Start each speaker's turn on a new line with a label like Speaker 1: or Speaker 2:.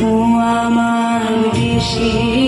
Speaker 1: 보아만 계시